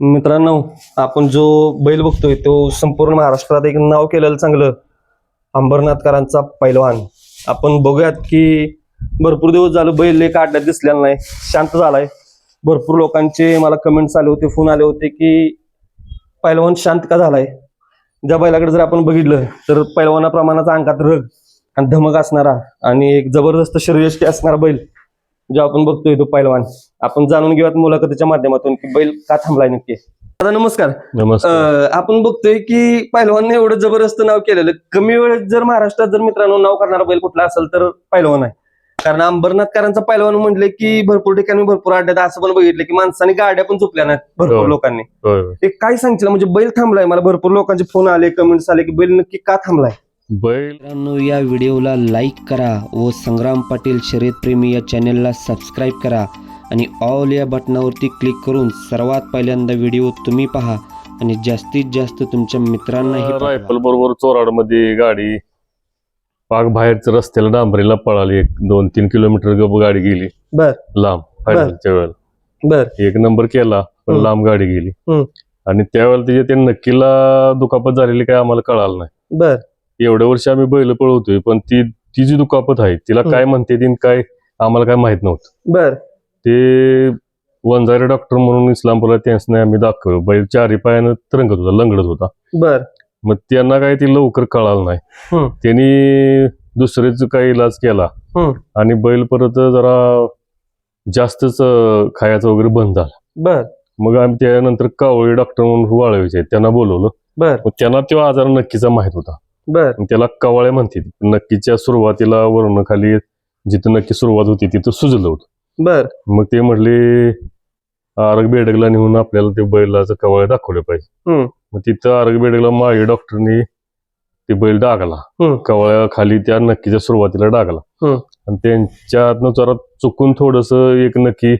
मित्रांनो आपण जो बैल बघतोय तो संपूर्ण महाराष्ट्रात एक नाव केलेलं चांगलं अंबरनाथकरांचा पैलवान. आपण बघूयात की भरपूर दिवस झालं बैल एका अड्ड्यात दिसलेला नाही शांत झालाय. भरपूर लोकांचे मला कमेंट्स आले होते फोन आले होते की पैलवान शांत का झालाय? ज्या बैलाकडे जर आपण बघितलं तर पैलवानाप्रमाणाचा अंगात रग आणि धमक असणारा आणि एक जबरदस्त शरीरयष्टी असणारा बैल जो आपण बघतोय तो पैलवान. आपण जाणून घेऊयात मुलाखतीच्या माध्यमातून की बैल का थांबलाय नक्की. दादा नमस्कार. आपण बघतोय की पैलवानने एवढं जबरदस्त नाव केलेलं. कमी वेळेत जर महाराष्ट्रात जर मित्रांनो नाव करणारा बैल कुठला असेल तर पैलवान आहे. कारण अंबरनाथकरांचा पैलवान म्हणले की भरपूर ठिकाणी भरपूर अड्ड्यात असं पण बघितलं की माणसाने गाड्या पण चुकल्या नाहीत भरपूर. लोकांनी. ते काय सांगशील? म्हणजे बैल थांबलाय. मला भरपूर लोकांचे फोन आले कमेंट्स आले की बैल नक्की का थांबलाय? बैल मित्रांनो या व्हिडिओला लाईक करा व संग्राम पाटील शर्यतप्रेमी या चॅनलला सबस्क्राईब करा आणि ऑल या बटनावरती क्लिक करून सर्वात पहिल्यांदा व्हिडिओ तुम्ही पहा आणि जास्तीत जास्त तुमच्या मित्रांनाही. रायफल बरोबर चोराडमध्ये गाडी पाक बाहेरच रस्त्याला डांबरीला पळाली. एक दोन तीन किलोमीटर गप गाडी गेली. बर. लांब फायनलच्या वेळेला. बर. एक नंबर केला पण. लांब गाडी गेली. आणि त्यावेळेला त्याच्या त्या नक्कीला दुखापत झालेली काय आम्हाला कळालं नाही. बर. एवढ्या वर्ष आम्ही बैल पळवतोय पण ती ती जी दुखापत आहे तिला. काय म्हणते ती काय आम्हाला काय माहीत नव्हतं. बर. ते वंजारी डॉक्टर म्हणून इस्लामपूरला त्यांनी आम्ही दाखवलं. बैल चारी पायानं तरंगत होता लंगडत होता. बर. मग त्यांना काय ते लवकर कळालं नाही. त्यांनी दुसरेच काही इलाज केला. आणि बैल परत जरा जास्तच खायचं वगैरे बंद झाला. बर. मग आम्ही त्यानंतर कावळी डॉक्टर म्हणून वाळवायचे त्यांना बोलवलं. बर. त्यांना तो आजार नक्कीचा माहीत होता. बर. त्याला कवाळे म्हणते नक्कीच्या सुरुवातीला वरून खाली जिथं नक्की सुरुवात होती तिथं सुजलं होतं. बर. मग ते म्हटले आरग बेडगला नेऊन आपल्याला ते बैलाचं कवाळे दाखवले पाहिजे. मग तिथं आरग बेडगला माळी डॉक्टरनी ते बैल डागला. कवळ्या खाली त्या नक्कीच्या सुरुवातीला डागला. आणि त्यांच्यातनं जरा चुकून थोडस एक नक्की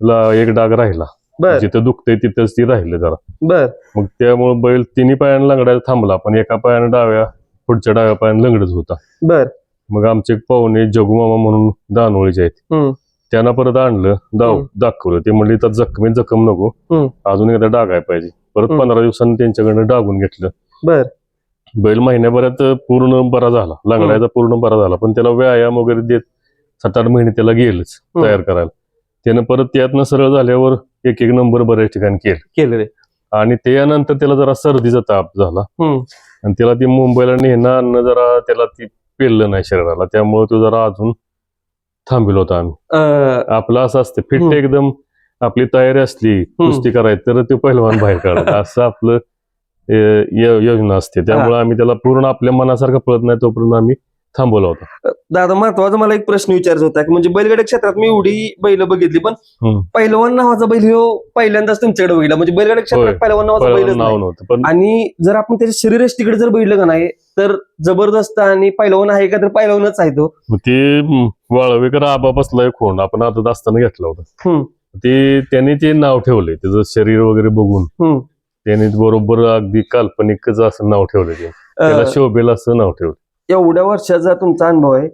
ला एक डाग राहिला. बर. जिथं दुखतंय तिथंच ती राहिलं जरा. बर. मग त्यामुळे बैल तिन्ही पायानं लंगडायला थांबला पण एका पायानं डाव्या पुढच्या डाव्या पायानं लंगडत होता. बर. मग आमचे एक पाहुणे जगुमामा म्हणून दानोळीचे आहेत. हम्म. त्यांना परत आणलं दाव हम्म. दाखवलं. ते म्हणले तर जखमी जखम नको. हम्म. अजून एकदा डागाय पाहिजे. परत हम्म. पंधरा दिवसांनी त्यांच्याकडनं डागून घेतलं. बर. बैल महिन्याभरात पूर्ण बरा झाला. लंगडायचा पूर्ण बरा झाला. पण त्याला व्यायाम वगैरे देत सात आठ महिने त्याला गेलच हम्म. तयार करायला. त्यानं परत त्यातनं सरळ झाल्यावर एक एक नंबर बऱ्याच ठिकाणी केलं. केलं रे आणि त्यानंतर त्याला जरा सर्दीचा ताप झाला. हम्म. आणि त्याला ती मुंबईला नेणं आणणं जरा त्याला ती पेललं नाही शरीराला. त्यामुळे तो जरा अजून थांबलो होता आम्ही. अं, आपलं असं असतं फिट हम्म. एकदम आपली तयारी असली कुस्ती करायची तर ते पहिलवान बाहेर काढत. असं आपलं अं, यो- योजना असते. त्यामुळे आम्ही त्याला पूर्ण आपल्या मनासारखं पळत नाही तोपर्यंत आम्ही थांबवला होता दादा महत्त्वाचा मला एक प्रश्न विचारायचा होता की म्हणजे बैलगाडी क्षेत्रात मी एवढी बैल बघितली पण हम्म. पैलवान नावाचा बैल ह्यो पहिल्यांदाच तुमच्याकडे बघितला म्हणजे बैलगाडी क्षेत्रात होय. पैलवान नावाचा पहिलवान बैलच नाव नाही. नव्हतं पण आणि जर आपण त्याच्या शरीरयष्टीकडे जर बघितलं का नाही तर जबरदस्त आणि पैलवान आहे का तर पैलवानच आहे तो मग ते हम्म, वाळवेकर आबा बसलाय खोंड आपण आता असताना घेतला होता हम्म. ते त्यांनी ते नाव ठेवलंय त्याचं शरीर वगैरे बघून हम्म. त्यांनी बरोबर अगदी काल्पनिकच असं नाव ठेवलं ते त्याला अं, शोभेल असं नाव ठेवलं एवढ्या वर्षाचा तुमचा अनुभव आहे.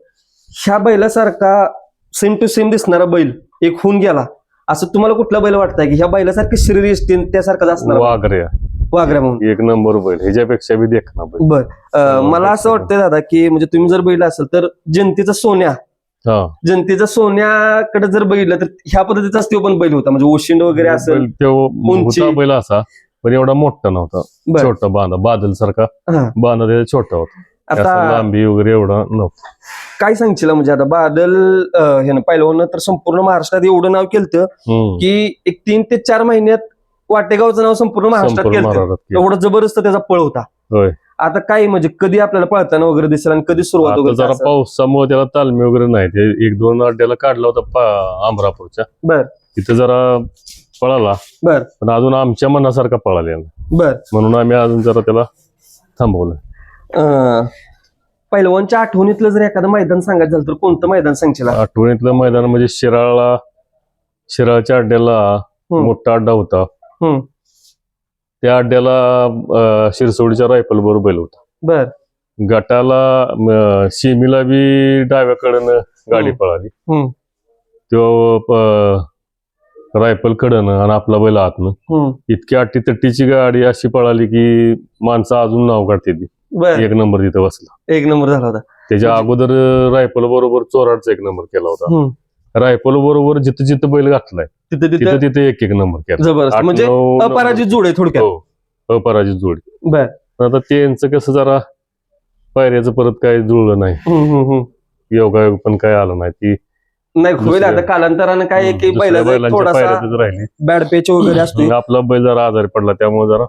ह्या बैलासारखा सेम टू सेम दिसणारा बैल एक होऊन गेला. असं तुम्हाला कुठला बैल वाटतंय की ह्या बैलासारखी शरीर यष्टी त्यासारखाच असणार? वाघऱ्या वागऱ्या म्हणून. एक नंबर बैल. ह्याच्यापेक्षा बी देख ना बैल. बर. मला असं वाटतंय दादा की म्हणजे तुम्ही जर बैल असेल तर जनतेचा सोन्या. जनतेचा सोन्याकडे जर बघितलं तर ह्या पद्धतीचाच तो पण बैल होता. म्हणजे ओशिंड वगैरे असेल तो बैल असा पण एवढा मोठा नव्हता. बर. छोटा बांधा बादल सारखा. बांधा छोटा होता. आता असा लांबी वगैरे एवढा नव्हता काय सांगशील म्हणजे आता बादल अं, हे ना पहिलवान तर संपूर्ण महाराष्ट्रात एवढं नाव केलं हम्म. की एक तीन ते चार महिन्यात वाटेगावचं नाव संपूर्ण महाराष्ट्रात संपूर्ण केलं महाराष्ट्रात केलं. एवढा जबरदस्त त्याचा पळ होता होय. आता काय म्हणजे कधी आपल्याला पळताना वगैरे दिसेल आणि कधी सुरुवात आता वगैरे जरा असेल? पावसामुळे त्याला तालमी वगैरे नाही ते एक दोन अड्ड्याला काढला होता पा- अमरापूरच्या बर तिथं जरा पळाला बर पण अजून आमच्या मनासारखा पळाला. बर म्हणून आम्ही अजून जरा त्याला थांबवलं पहिलवानच्या आठवणीतलं जर एखादं मैदान सांगायचं झालं तर कोणतं मैदान सांगशील आठवणीतलं मैदान म्हणजे शिराळला शिराळच्या अड्ड्याला. मोठा अड्डा होता. त्या अड्ड्याला शिरसोडीच्या रायफल बरोबर बैल होता बर गटाला शिमीला बी डाव्याकडनं गाडी. पळाली. तो रायफल कडनं आणि आपला बैल आतनं. इतकी अट्टी तट्टीची गाडी अशी पळाली की माणसं अजून नाव काढते ती बर. एक नंबर तिथं बसला. एक नंबर झाला होता. त्याच्या अगोदर रायफल बरोबर चोराडचा एक नंबर केला होता. रायफल बरोबर जिथं जिथं बैल घातलाय तिथे तिथं तिथे एक एक नंबर केला. जबरदस्त. म्हणजे. अपराजित जोड आहे थोडक्यात. हो अपराजित जोडी. बर. आता त्यांचं कसं जरा पायऱ्याचं परत काय जुळलं नाही. योगायोग पण काय आलं नाही. ती नाही होईल आता कालांतरानं काय की बैलांच्या थोडासा पायऱ्यातच राहिली. बॅड पेच वगैरे असतो आपला बैल जरा आजारी पडला त्यामुळे जरा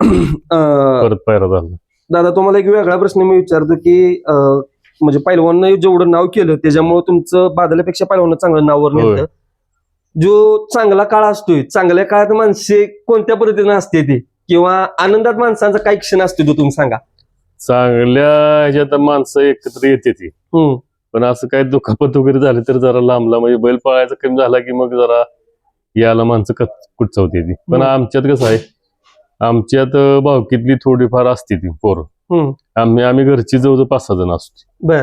परत पायरा झाला. दादा तुम्हाला एक वेगळा प्रश्न मी विचारतो की अं, म्हणजे पैलवान जेवढं नाव केलं त्याच्यामुळे तुमचं बादल्यापेक्षा पैलवान चांगलं नाववर होय. मिळतं. जो चांगला काळ असतोय चांगल्या काळात माणसे कोणत्या पद्धतीने असते ती? किंवा आनंदात माणसांचा काही क्षण असतो तो तुम्ही सांगा. चांगल्या ह्याच्यात माणसं एकत्र येते ती. हम्म, पण असं काही दुखापत वगैरे झाली तर जरा लांबला म्हणजे बैल पळायचा कमी झाला की मग जरा याला माणसं कच कुटचवते ती. पण हम्म. आमच्यात कसं आहे आमच्यात भावकीतली थोडीफार असते ती पोरं. हम्म. आम्ही आम्ही घरची जवळ पाच सहा जण असतो. बर.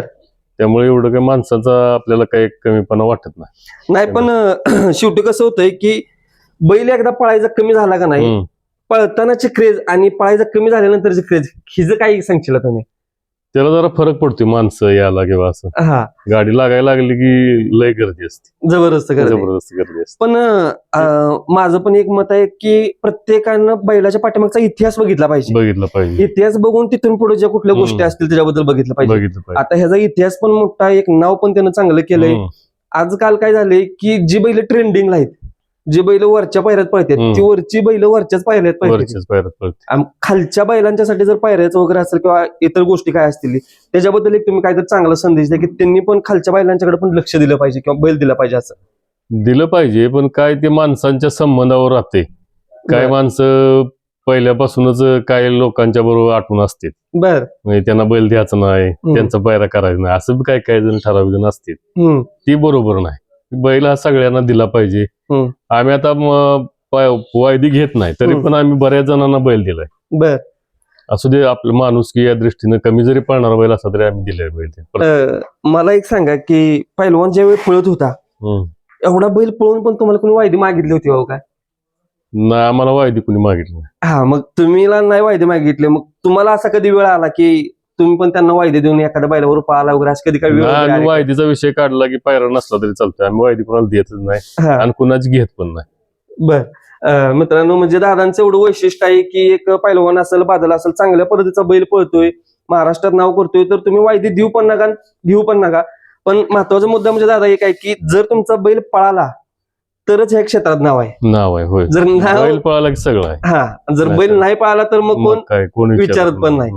त्यामुळे एवढं काही माणसाचा आपल्याला काही कमीपणा वाटत नाही. नाही पण शेवटी कसं होतंय की बैल एकदा पळायचा कमी झाला का नाही. पळतानाची क्रेज आणि पळायचा कमी झाल्यानंतरची क्रेज हिचं काही सांगशील तुम्ही? त्याला जरा फरक पडतो माणसं याला किंवा असं. हा. गाडी लागायला लागली की लय गर्दी असते. जबरदस्त गर्दी. जबरदस्त गर्दी असते. पण अं, माझं पण एक मत आहे की प्रत्येकानं बैलाच्या पाठीमागचा इतिहास बघितला पाहिजे. बघितलं पाहिजे. इतिहास बघून तिथून पुढे ज्या कुठल्या हम्म. गोष्टी असतील त्याच्याबद्दल बघितलं पाहिजे. बघितलं पाहिजे. आता ह्याचा इतिहास पण मोठा आहे, एक नाव पण त्यानं चांगलं केलंय. हम्म. आजकाल काय झालंय की जी बैल ट्रेंडिंगला आहेत जी बैल वरच्या पायऱ्यात पळतात. ती वरची बैल वरच्याच पायऱ्यात पळतात खालच्या बैलांच्यासाठी जर पायऱ्याचं वगैरे असेल किंवा इतर गोष्टी काय असतील त्याच्याबद्दल एक तुम्ही काहीतरी चांगला संदेश द्या की त्यांनी पण खालच्या बैलांच्याकडे पण लक्ष दिलं पाहिजे किंवा बैल दिला पाहिजे असं. दिलं पाहिजे पण काय ते माणसांच्या संबंधावर राहते. काय. माणसं पहिल्यापासूनच काय लोकांच्या बरोबर आठवून असते बर. म्हणजे त्यांना बैल द्यायचा नाही त्यांचा पायरा करायचा नाही असं काय काय जण ठराविक जण असतील ती बरोबर नाही. बैल हा सगळ्यांना दिला पाहिजे. आम्ही आता वायदी घेत नाही तरी. पण आम्ही बऱ्याच जणांना बैल दिलाय बर असू दे आपलं माणूस की या दृष्टीनं कमी जरी पळणारा बैल असला तरी आम्ही दिलाय बैल मला एक सांगा की पैलवान ज्यावेळी पळत होता. एवढा बैल पळून पण तुम्हाला कोणी वायदी मागितली होती हो काय नाही आम्हाला वायदी कुणी मागितली नाही हा मग तुम्हीला नाही वायदे मागितले मग तुम्हाला असा कधी वेळ आला की तुम्ही पण त्यांना वायदे देऊन एखाद्या बैलावर पळाला वगैरे असं कधी काही वेळ नाही, वगैरे आम्ही आली का? वायदीचा विषय काढला की पायरा नसला तरी चालतोय. आम्ही वायदी कोणाला देतच नाही हा, आणि कुणाची घेत पण नाही. बर. अं, मित्रांनो म्हणजे दादांचं एवढं वैशिष्ट्य आहे की एक पैलवान असेल बादल असेल चांगल्या पद्धतीचा बैल पळतोय महाराष्ट्रात नाव करतोय तर तुम्ही वायदे देऊ पण नका घेऊ पण नका. पण महत्त्वाचा मुद्दा म्हणजे दादा एक आहे की जर तुमचा बैल पळाला तरच ह्या क्षेत्रात नाव आहे. नाव आहे होय. जर नाव बैल पळाला की सगळं आहे. हा जर नाही बैल नाही पळाला तर मग कोण मग काय कोण विचारत पण नाही.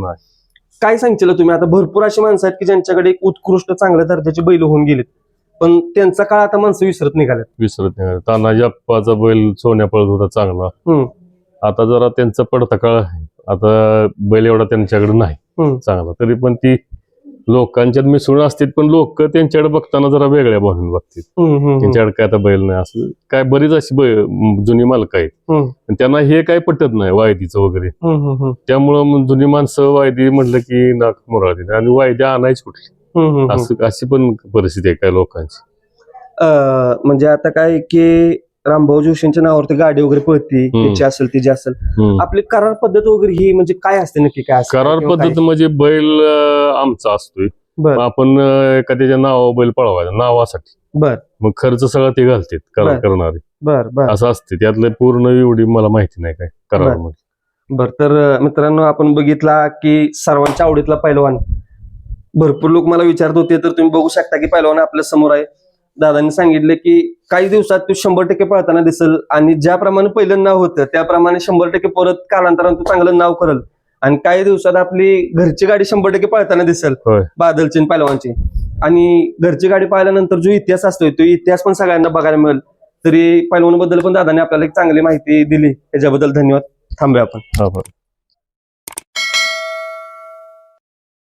काय सांगशील तुम्ही? आता भरपूर अशी माणसं आहेत की ज्यांच्याकडे एक उत्कृष्ट चांगल्या दर्जाची बैल होऊन गेलेत. पण त्यांचा काळ आता माणसं विसरत निघालेत विसरत नाही तानाजी अप्पाचा बैल सोन्या पळत होता चांगला. हम्म. आता जरा त्यांचा पडता काळ आहे. आता बैल एवढा त्यांच्याकडे नाही हम्म. चांगला. तरी पण ती लोकांच्यात मिसळून असतील पण लोक त्यांच्याकडे बघताना जरा वेगळ्या भावनेने हम्म. त्यांच्याकडे काय आता बैल नाही असं काय बरीच अशी जुनी मालक आहेत. त्यांना हे काय पटत नाही वायदीचं वगैरे. त्यामुळं जुनी माणसं वायदी म्हटलं की नाक मोराळते आणि वायद्या आणायची कुठली. असं अशी पण परिस्थिती आहे काय लोकांची. अं, म्हणजे आता काय की रामभाऊ जोशींच्या नावावरती गाडी वगैरे पळती हम्म. त्याची असेल तिची असेल हम्म. आपली करार पद्धत वगैरे ही म्हणजे काय असते नक्की काय असते करार किंवा काय? पद्धत म्हणजे बैल अं, आमचा असतोय बर. मग आपण अं, एखाद्याच्या नावावर बैल पळवायचा नावासाठी बर मग खर्च सगळा ते घालतात करार बर. करणारे बर बर असं असते त्यातलं पूर्ण एवढी मला माहिती नाही काय करार बर. बर तर अं, मित्रांनो आपण बघितला की सर्वांच्या आवडीतला पैलवान भरपूर लोक मला विचारत होते तर तुम्ही बघू शकता की पैलवान आपल्यासमोर आहे दादांनी सांगितले की काही दिवसात तू शंभर टक्के पळताना दिसल आणि ज्याप्रमाणे पहिलं नाव होतं त्याप्रमाणे शंभर टक्के परत कालांतरानं तू चांगलं नाव करल. आणि काही दिवसात आपली घरची गाडी शंभर टक्के पळताना दिसल होय. बादलची आणि पैलवानची. आणि घरची गाडी पाहिल्यानंतर जो इतिहास असतोय तो इतिहास पण सगळ्यांना बघायला मिळेल. तरी पैलवानबद्दल पण दादाने आपल्याला एक चांगली माहिती दिली. त्याच्याबद्दल धन्यवाद. थांबूया आपण. हा, बरं.